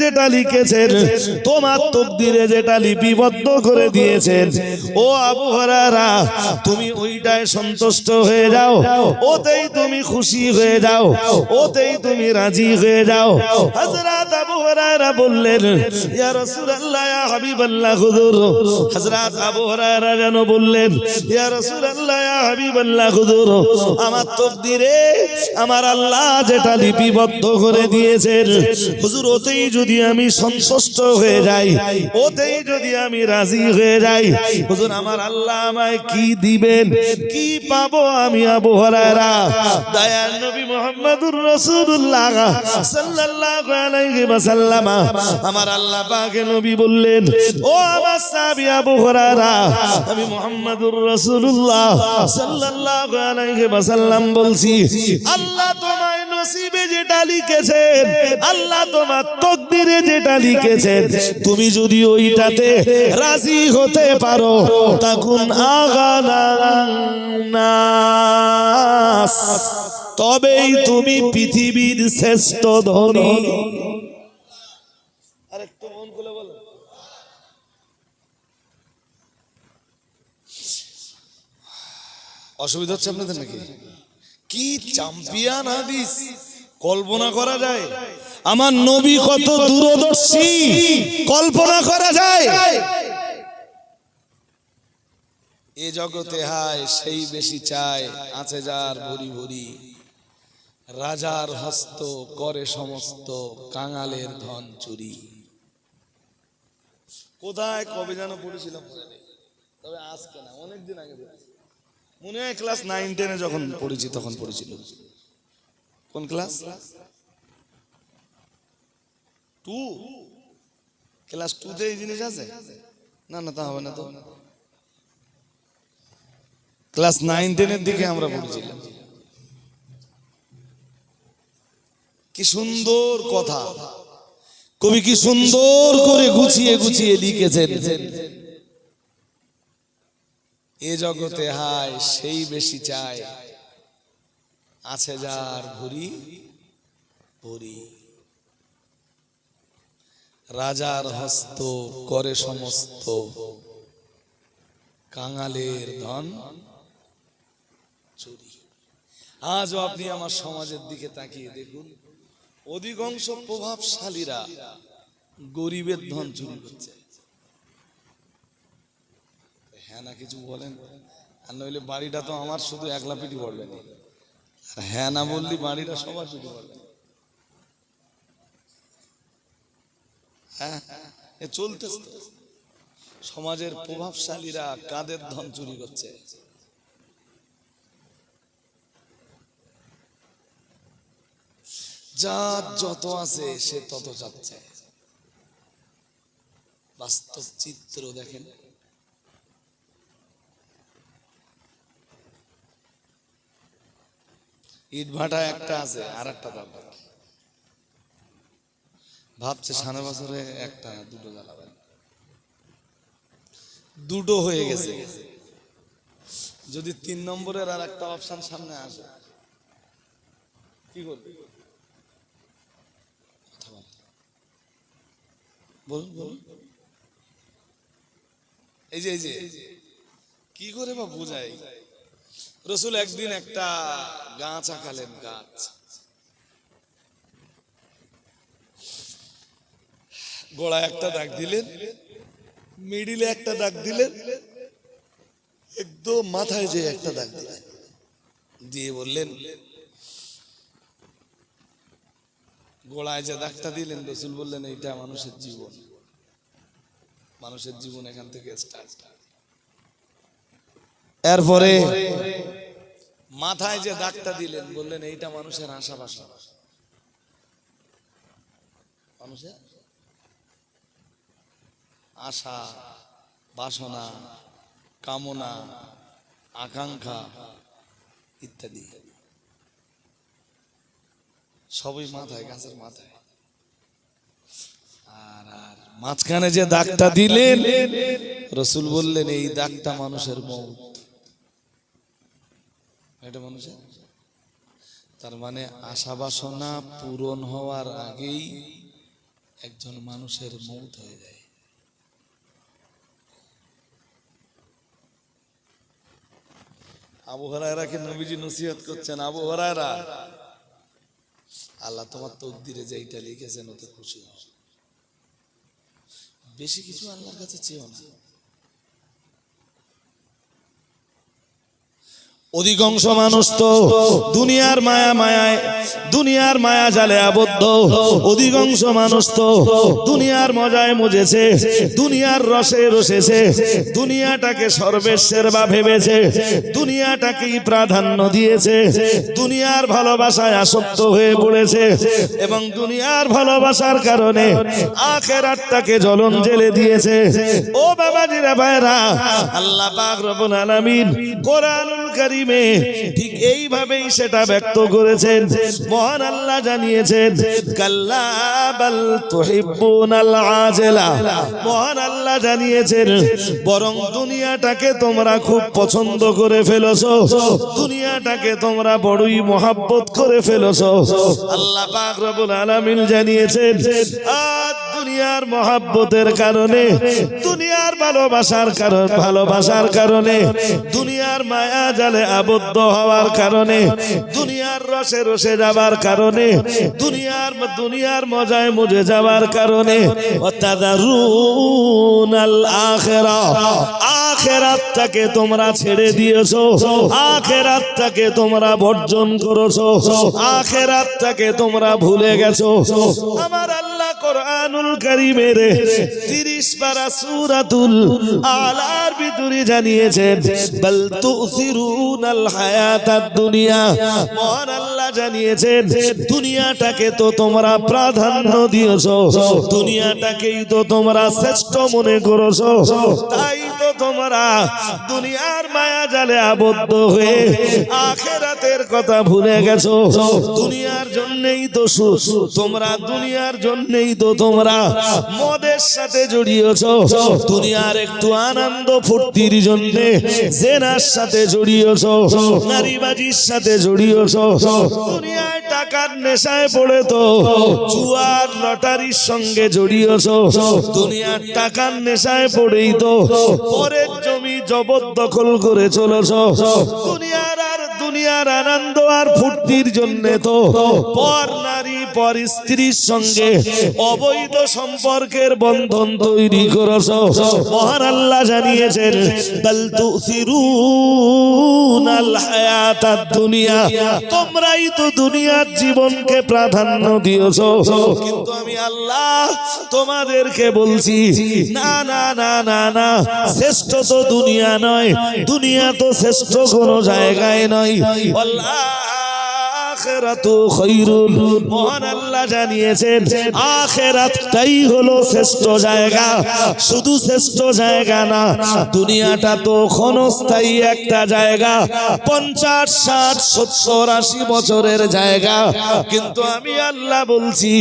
যেটা লিখেছেন, তোমার তকদিরে যেটা লিপিবদ্ধ করে দিয়েছেন। ও আবু তুমি ওইটায় সন্তুষ্ট হয়ে যাও, ওতেই তুমি খুশি হয়ে যাও, ওতেই তুমি রাজি হয়ে যাও। হযরত আবু বললেন ইয়া রাসূলুল্লাহ, ইয়া হাবিবাল্লাহ, হুজুর। হযরত আবু হুরায়রা যেন বললেন, ইয়া রাসূলুল্লাহ, ইয়া হাবিবাল্লাহ, হুজুর। আমার আমার আল্লাহ যেটা লিপিবদ্ধ করে দিয়েছেন। হুজুর, ওতেই যদি আমি সন্তুষ্ট হয়ে যাই, ওতেই যদি আমি রাজি হয়ে যাই, হুজুর, আমার আল্লাহ আমায় কি দিবেন? কি পাবো আমি আবু হুরায়রা? দয়াল নবী মুহাম্মদুর রাসূলুল্লাহ সাল্লাল্লাহু আলাইহি ওয়াসাল্লাম আমার আল্লাহ পাকে নবী বললেন, ও আমার সাহাবী আবু হুরায়রা, আমি মুহাম্মদুর রাসূলুল্লাহ সাল্লাল্লাহু আলাইহি ওয়াসাল্লাম বলছি, আল্লাহ তোমায় নসিবে যেটা লিখেছেন, আল্লাহ তোমার তকদিরে যেটা লিখেছেন, তুমি যদি ওইটাতে রাজি হতে পারো, তখন আগানা তবেই তুমি পৃথিবীর শ্রেষ্ঠ ধনী আরেকটু মন খুলে বলো অসুবিধা হচ্ছে আপনাদের নাকি? কি চ্যাম্পিয়ন হাদিস? কল্পনা করা যায়? আমার নবী কত দূরদর্শী। কল্পনা করা যায়? এ জগতে হায়, সেই বেশি চায়, আছে যার ভরি ভরি। রাজার হস্ত করে সমস্ত কাঙালের ধন চুরি। কোথায়, কবে যেন পড়েছিলাম তবে আজকে না, অনেকদিন আগে পড়েছি। মনে হয় ক্লাস নাইন টেনে যখন পড়েছি, তখন পড়েছিল। কোন ক্লাস টু ক্লাস টুতে এই জিনিস আছে? না না, তা হবে না তো। ক্লাস নাইন টেনের দিকে আমরা পড়েছিলাম। কি সুন্দর কথা। কবি কি সুন্দর করে গুছিয়ে গুছিয়ে লিখেছেন। এ জগতে হায়, সেই বেশি চায় আছে যার ভুরি ভুরি রাজার হস্ত করে সমস্ত কাঙালের ধন চুরি। আজও আপনি আমার সমাজের দিকে তাকিয়ে দেখুন। অধিকাংশ প্রভাবশালীরা গরিবের ধন চুরি করছে। হ্যাঁ না, কিছু বলেন। আর নইলে বাড়িটা তো আমার শুধু একলা পিটি পড়বে আর হ্যাঁ না বললি বাড়িটা সবার পিটি পড়বে। হ্যাঁ এ চলতেছে সমাজের প্রভাবশালীরা কাদের ধন চুরি করছে? যার যত আছে, সে তত যাচ্ছে বাস্তব চিত্র দেখেন। ইট ভাটা একটা আছে আর একটা দাম ভাবছে সামনে বছরে একটা, দুটো জ্বালাবেন দুটো হয়ে গেছে। যদি তিন নম্বরের আর একটা অপশন সামনে আসে, কি করবে? বল। বলুন বলুন এই যে এই যে, কি করে বা বোঝাই রসুল একদিন একটা গাছ আঁকালেন, গাছ। গোড়ায় একটা দাগ দিলেন, মিডিলে একটা দাগ দিলেন, একদম মাথায় যে একটা দাগ দিলেন। দিয়ে বললেন গোড়ায় যে দাগটা দিলেন, রসুল বললেন, এইটা মানুষের জীবন। মানুষের জীবন এখান থেকে স্টার্ট এরপরে মাথায় যে দাগটা দিলেন, বললেন, এইটা মানুষের আশা বাসা মানুষের আশা, বাসনা, কামনা, আকাঙ্ক্ষা ইত্যাদি। সবই মাথায়, গাছের মাথায়। আর আর মাঝখানে যে দাগটা দিলেন, রসুল বললেন, এই দাগটা মানুষের মৌত। মানুষের তার মানে আশা বাসনা পূরণ হওয়ার আগেই একজন মানুষের মৌত হয়ে যায়। নবীজি নসিহত করছেন আবু হরায়রা। আল্লাহ তোমার তকদিরে যেইটা লিখেছেন ওতে খুশি হও। বেশি কিছু আল্লাহর কাছে চেয়েও না। অধিকাংশ মানুষ তো দুনিয়ার মায়া মায়ায়, দুনিয়ার মায়া জালে আবদ্ধ। অধিকাংশ মানুষ তো দুনিয়ার মজায় মজেছে, দুনিয়ার রসে রসেছে, দুনিয়াটাকে সর্বেশ্বর বা ভেবেছে, দুনিয়াটাকেই প্রাধান্য দিয়েছে, দুনিয়ার ভালোবাসায় আসক্ত হয়ে পড়েছে এবং দুনিয়ার ভালোবাসার কারণে আখেরাতটাকে জ্বলন জেলে দিয়েছে। ও বাবাজিরা ভাইরা আল্লাহ পাক রব্বুল আলামিন কোরআনুল কারীমে ঠিক এইভাবেই সেটা ব্যক্ত করেছেন। মহান আল্লাহ জানিয়েছেন মহান আল্লাহ জানিয়েছেন, বরং দুনিয়াটাকে তোমরা খুব পছন্দ করে ফেলেছো। দুনিয়াটাকে তোমরা বড়ই মহাব্বত করে ফেলেছো। আল্লাহ পাক আলামিন জানিয়েছেন দুনিয়ার মহাব্বতের কারণে, দুনিয়ার ভালোবাসার কারণ, ভালোবাসার কারণে, দুনিয়ার মায়া জালে আবদ্ধ হওয়ার কারণে, দুনিয়ার রসে রসে যাবার কারণে, দুনিয়ার দুনিয়ার মজায় মজে যাওয়ার কারণে আখেরাতটাকে তোমরা ছেড়ে আখেরাতটাকে তোমরা বর্জন আখেরাতটাকে তোমরা ভুলে গেছো। আমার আল্লাহ কোরআনুল কারীমের 30 পারা সূরাতুল আলার ভিতরে জানিয়েছেন, বল দুনিয়া। মহান আল্লাহ জানিয়েছেন, দুনিয়াটাকে তো তোমরা প্রাধান্য দিয়েছ, দুনিয়াটাকেই তো তোমরা শ্রেষ্ঠ মনে করেছ। তাই তোমরা দুনিয়ার মায়া জালে আবদ্ধ হয়ে আখেরাতের কথা ভুলে গেছো? দুনিয়ার জন্যই তো তোমরা দুনিয়ার জন্যই তো তোমরা মদের সাথে জড়িয়েছ। দুনিয়ার একটু আনন্দ ফুর্তির জন্য জেনার সাথে জড়িয়েছ, নারীবাজির সাথে জড়িয়েছ। দুনিয়ায় টাকার নেশায় পড়ে তো জুয়ার লটারির সঙ্গে জড়িয়েছ। দুনিয়ার টাকার নেশায় পড়েই তো পরের জমি জবরদখল করে চলেছ। দুনিয়ার আর দুনিয়ার আনন্দ আর ফুর্তির জন্য তো। পর নারী পর স্ত্রীর সঙ্গে অবৈধ সম্পর্কের বন্ধন তৈরি করেছ। মহান আল্লাহ জানিয়েছেন দুনিয়া। তোমরাই তো দুনিয়ার জীবনকে প্রাধান্য দিয়েছ। কিন্তু আমি আল্লাহ তোমাদেরকে বলছি, না না না না না, শ্রেষ্ঠ তো দুনিয়া নয়, দুনিয়া তো শ্রেষ্ঠ কোনো জায়গায় নয়। আল্লাহ আখেরাতু খৈরুল মহান আল্লাহ জানিয়েছেন, আখেরাতটাই হলো শ্রেষ্ঠ জায়গা। শুধু শ্রেষ্ঠ জায়গা না, দুনিয়াটা তো ক্ষণস্থায়ী একটা জায়গা। পঞ্চাশ, ষাট, সত্তর, আশি বছরের জায়গা। কিন্তু আমি আল্লাহ বলছি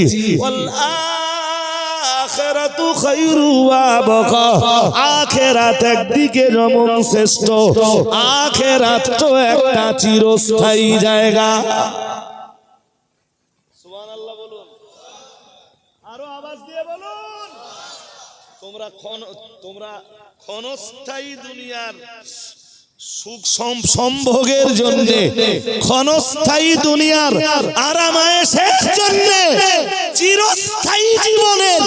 আখেরাতু খায়রু ওয়া বাকা। আখেরাত একদিকে যেমন শ্রেষ্ঠ আখেরাত তো একটা চিরস্থায়ী জায়গা। সুবহানাল্লাহ বলুন। আরও আওয়াজ দিয়ে বলুন। তোমরা ক্ষণ তোমরা ক্ষণস্থায়ী দুনিয়ার সুখ সম্ভোগের জন্য ক্ষণস্থায়ী দুনিয়ার আরামায়েশের জন্য চিরস্থায়ী জীবনের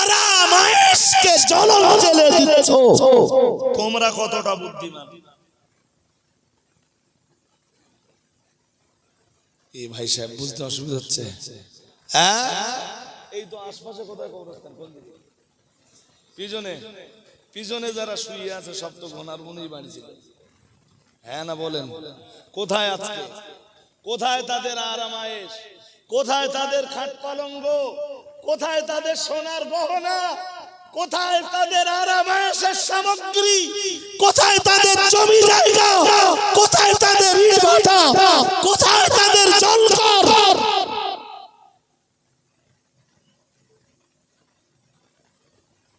আরামায়েশকে জ্বলন জেলে দিচ্ছ। তোমরা কতটা বুদ্ধিমান? এই ভাই সাহেব বুঝতে অসুবিধা হচ্ছে। হ্যাঁ? এই তো আশপাশে কোথায় কবরস্থান? কোন দিকে? পিছনে। পিছনে যারা শুয়ে আছে সব তো ঘনার গুনেই বাড়ি ছিল হ্যাঁ না বলেন। কোথায় আজকে? কোথায় তাদের আরামায়েশ কোথায় তাদের খাট পালঙ্গ? কোথায় তাদের সোনার গহনা? কোথায় তাদের আরামায়েশের সামগ্রী? কোথায় তাদের জমি জায়গা? কোথায় তাদের ভাটা? কোথায় তাদের জলকর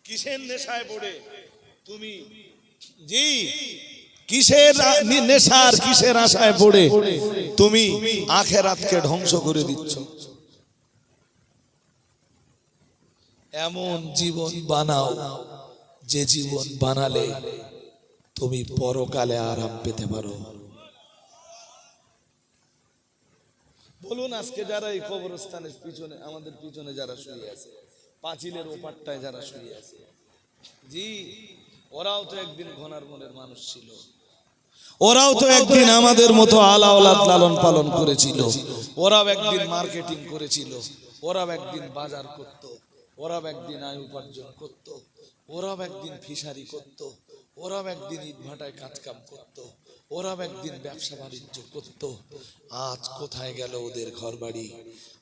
কিসের নেশায় পড়ে? তুমি? জি। কিসের নেশার কিসের আশায় পড়ে? তুমি আখেরাতকে ধ্বংস করে দিচ্ছ। এমন জীবন বানাও যে জীবন বানালে তুমি পরকালে আরাম পেতে পারো। বলুন আজকে যারা এই কবরস্থানের পিছনে আমাদের পিছনে যারা শুয়ে আছে পাঁচিলের ওপারটায় যারা শুয়ে আছে। জি ওরাও তো একদিন ঘনার মনের মানুষ ছিল। ওরাও তো একদিন আমাদের মতো আলা ওলাদ লালন পালন করেছিল। ওরাও একদিন মার্কেটিং করেছিল। ওরাও একদিন বাজার করত। ওরাও একদিন আয় উপার্জন করত। ওরাও একদিন ফিশারি করত। ওরাও একদিন ইটভাটায় কাজকাম করত। ওরাও একদিন ব্যবসা বাণিজ্য করত। আজ কোথায় গেল ওদের ঘর বাড়ি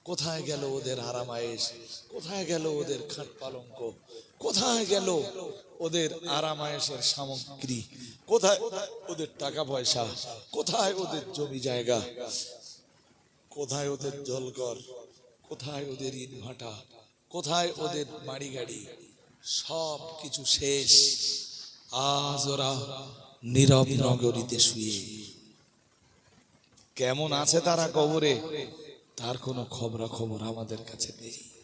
কোথায় গেল ওদের আরামায়েশ কোথায় গেল ওদের খাট পালঙ্ক? কোথায় গেল ওদের আরামায়েশের সামগ্রী? কোথায় ওদের টাকা পয়সা? কোথায় ওদের জমি জায়গা? কোথায় ওদের জলকর কোথায় ওদের ইটভাটা কোথায় ওদের বাড়ি গাড়ি? সব কিছু শেষ। আজ ওরা নীরব নগরীতে শুয়ে। কেমন আছে তারা কবরে? তার কোনো খবরা খবর আমাদের কাছে নেই।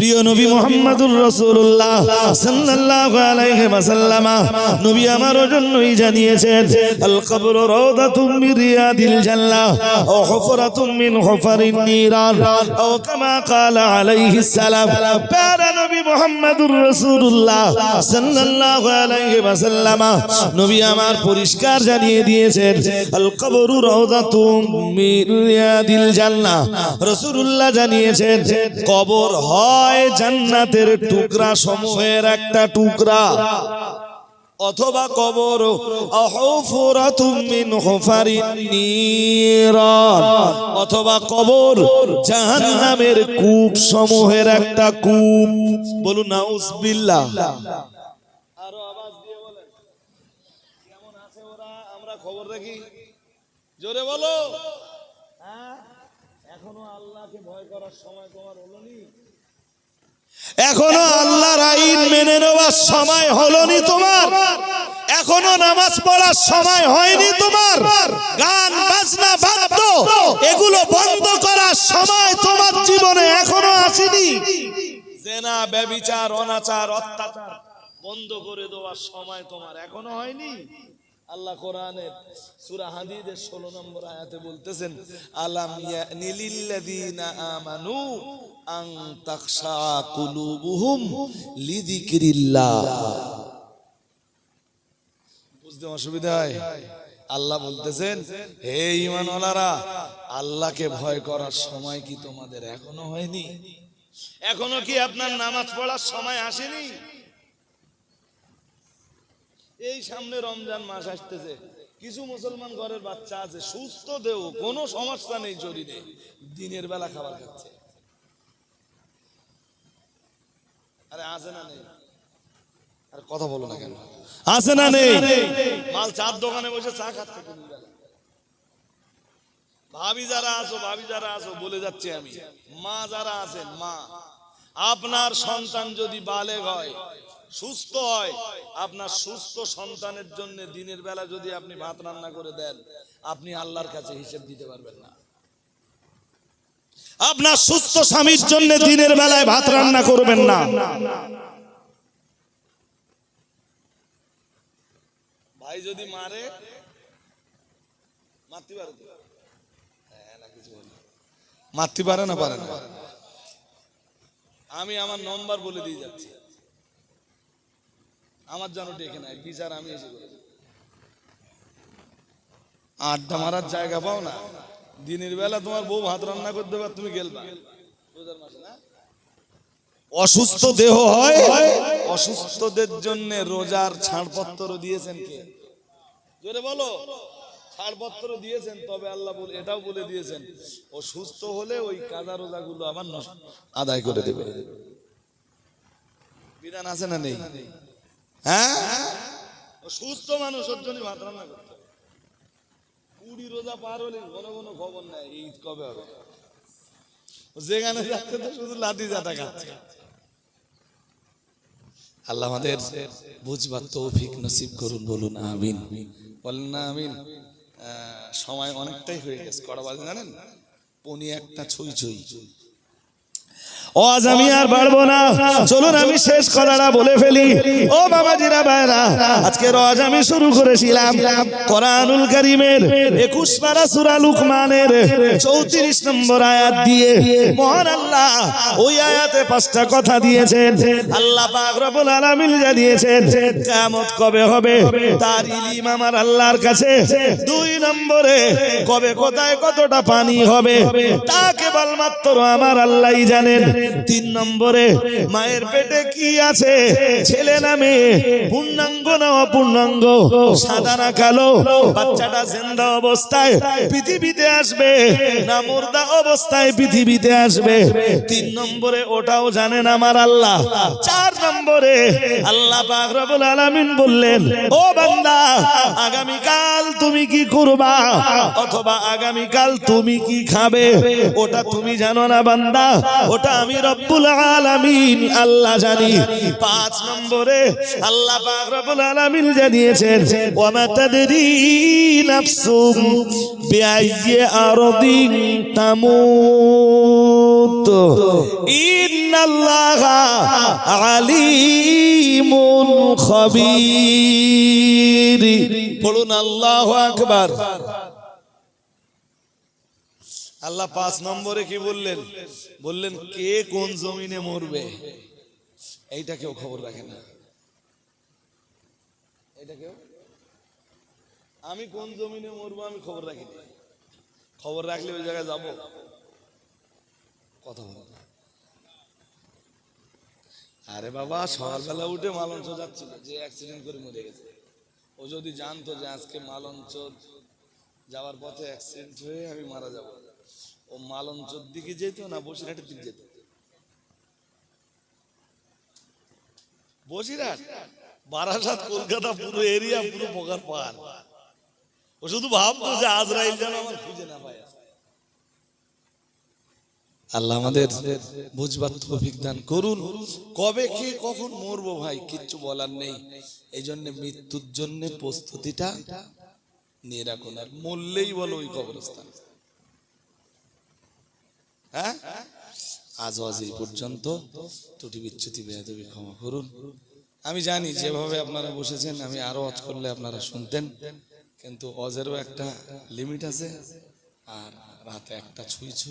প্রিয় নবী মোহাম্মদুর সাল্লাল্লাহু আলাইহি ওয়াসাল্লাম নবী আমার জন্যই জানিয়েছেন, আল রিয়াদিল জান্নাহ হুফরাতুম মিন হুফারিন কামা নবী মোহাম্মদুর সাল্লাল্লাহু আলাইহি ওয়াসাল্লাম নবী আমার পরিষ্কার জানিয়ে দিয়েছেন, আল কবর রাওদাতুম মিন রিয়াদিল জান্নাহ। রাসূলুল্লাহ জানিয়েছেন, কবর হয় জান্নাতের টুকরা সমূহের একটা টুকরা। অথবা কবর অথবা কবর, জাহান্নামের কূপ সমূহের একটা কূপ। বলুন, নাউজবিল্লাহ। আরও খবর রাখি। জোরে বলো। হ্যাঁ? এখনও আল্লাহকে ভয় করার সময় তোমার হলোনি এখনও আল্লাহর আইন মেনে নেওয়ার সময় হলোনি তোমার। এখনও নামাজ পড়ার সময় হয়নি তোমার। গান বাজনা বাদ্য এগুলো বন্ধ করার সময় তোমার জীবনে এখনও আসেনি। জেনা ব্যবিচার অনাচার অত্যাচার বন্ধ করে দেওয়ার সময় তোমার এখনও হয়নি। আল্লাহ কোরআনের সূরা হাদিদের 16 নম্বর আয়াতে বলতেছেন, আলাম ইয়ানিলিল্লাযীনা আমানু আন তাখশা কুলুবুহুম লিযিকরিল্লাহ. বুঝতে অসুবিধা হয়? আল্লাহ বলতেছেন, হে ঈমানওয়ালারা, আল্লাহকে ভয় করার সময় কি তোমাদের এখনও হয়নি? এখনও কি আপনার নামাজ পড়ার সময় আসেনি? এই সামনে রমজান মাস আসতেছে। কিছু মুসলমান ঘরের বাচ্চা আছে সুস্থ দেহ কোনো সমস্যা নেই শরীরে দিনের বেলা খাবার খাচ্ছে। আরে আছে না নেই? আর কথা বলো না কেন? আছে না নেই? মাল চার দোকানে বসে চা খাচ্ছে ভাবি যারা আছো ভাবি যারা আছো বলে যাচ্ছি আমি। মা যারা আছেন মা। আপনার সন্তান যদি বালেগ হয় সুস্থ হয়। আপনার সুস্থ সন্তানের জন্য দিনের বেলা যদি আপনি ভাত রান্না করে দেন আপনি আল্লাহর কাছে হিসেব দিতে পারবেন না। আপনার সুস্থ স্বামীর জন্য দিনের বেলায় ভাত রান্না করবেন না। ভাই যদি মারে মারতে পারে হ্যাঁ, মারতে পারে না পারে না? আমি আমার নম্বর বলে দিয়ে যাচ্ছি। আমার যেন ডেকে নাই বিচার আমি এসে করেছি। আড্ডা মারার জায়গা পাও না। দিনের বেলা তোমার বউ ভাত রান্না করতে পার তুমি গেলবা? অসুস্থ দেহ হয়। অসুস্থদের জন্য রোজার ছাড়পত্র দিয়েছেন কে? জোরে বলো। ছাড়পত্র দিয়েছেন তবে আল্লাহ বলে এটাও বলে দিয়েছেন ও সুস্থ হলে ওই কাজা রোজাগুলো আবার নষ্ট আদায় করে দেবে। বিধান আছে না নেই? হ্যাঁ? সুস্থ মানুষ ওর জন্য ভাত রান্না করতে। কুড়ি রোজা পার হলে ঘন ঘন খবর নেয় এই ঈদ কবে হবে? যেখানে যাচ্ছে তো শুধু লাঠি জাটা খাচ্ছে। আল্লাহ আমাদের বুঝবার তৌফিক নসিব করুন বলুন আমিন। বলেন না আমিন? সময় অনেকটাই হয়ে গেছে কটা বাজে জানেন? পনি একটা ছুঁই ছুঁই। আজ আমি আর পারব না। চলুন আমি শেষ কথাটা বলে ফেলি। ও বাবাজিরা ভাইরা আজকে রজ আমি শুরু করেছিলাম কোরআনুল কারিমের একুশ পারা সুরা লুকমানের চৌত্রিশ নম্বর আয়াত দিয়ে। মহান আল্লাহ ওই আয়াতে পাঁচটা কথা দিয়েছেন। আল্লাহ পাক রব্বুল আলামিন যা দিয়েছেন, কিয়ামত কবে হবে তার ইলিম আমার আল্লাহর কাছে। দুই নম্বরে কবে কোথায় কতটা পানি হবে, তা কেবলমাত্র আমার আল্লাহই জানেন। তিন নম্বরে, মায়ের পেটে কি আছে? ছেলে না মেয়ে? পূর্ণাঙ্গ না অপূর্ণাঙ্গ? সাদা না কালো? বাচ্চাটা জিন্দা অবস্থায় পৃথিবীতে আসবে, না মুর্দা অবস্থায় পৃথিবীতে আসবে। তিন নম্বরে ওটাও জানেন আমার আল্লাহ। চার নম্বরে আল্লাহ পাক রব্বুল আলামিন বললেন, ও বান্দা, আগামীকাল তুমি কি করবা? অথবা আগামীকাল তুমি কি খাবে? ওটা তুমি জানো না বান্দা, ওটা আমি রব্বুল আলামিন, আল্লাহ জানি। পাঁচ নম্বরে আল্লাহ পাক রব্বুল আলামিন জানিয়েছেন ওয়া তাদরি নাফসুম বিআইয়ি আরদিন তামুত। ইন্নাল্লাহা আলিমুন খবীর। পড়ুন আল্লাহু আকবার। আল্লাহ পাঁচ নম্বরে কি বললেন? বললেন, কে কোন জমিনে মরবে? এইটা কেউ খবর রাখে না। এটা কেউ? আমি কোন জমিনে মরবো আমি খবর রাখি খবর রাখলে ওই জায়গায় যাব। কথা বলো আরে বাবা, সকালবেলা উঠে মালঞ্চ যাচ্ছিল, যে অ্যাক্সিডেন্ট করে মরে গেছে। ও যদি জানতো যে আজকে মালঞ্চ যাওয়ার পথে অ্যাক্সিডেন্ট হয়ে আমি মারা যাব। ও মালঞ্চর দিকে যেত না বসিরহাটের দিকে যেত? বসিরহাট? বারাসাত, কলকাতা, পুরো এরিয়া পুরো পোকার পার ও শুধু ভাবতো যে আজরাইল যেন আমার খুঁজে না পায়। আল্লাহ আমাদের বুঝবার তৌফিক দান করুন। কবে কে কখন মরবো ভাই, কিচ্ছু বলার নেই। এই জন্য মৃত্যুর জন্য প্রস্তুতিটা নিয়ে রাখুন। আর মরলেই বলো ওই কবরস্থান। হ্যাঁ? আজ আজ এই পর্যন্ত ত্রুটি বিচ্ছুতি বেয়াদবি ক্ষমা করুন। আমি জানি যেভাবে আপনারা বসেছেন, আমি আরও অজ করলে আপনারা শুনতেন, কিন্তু অজেরও একটা লিমিট আছে, আর রাতে একটা ছুঁই ছুঁই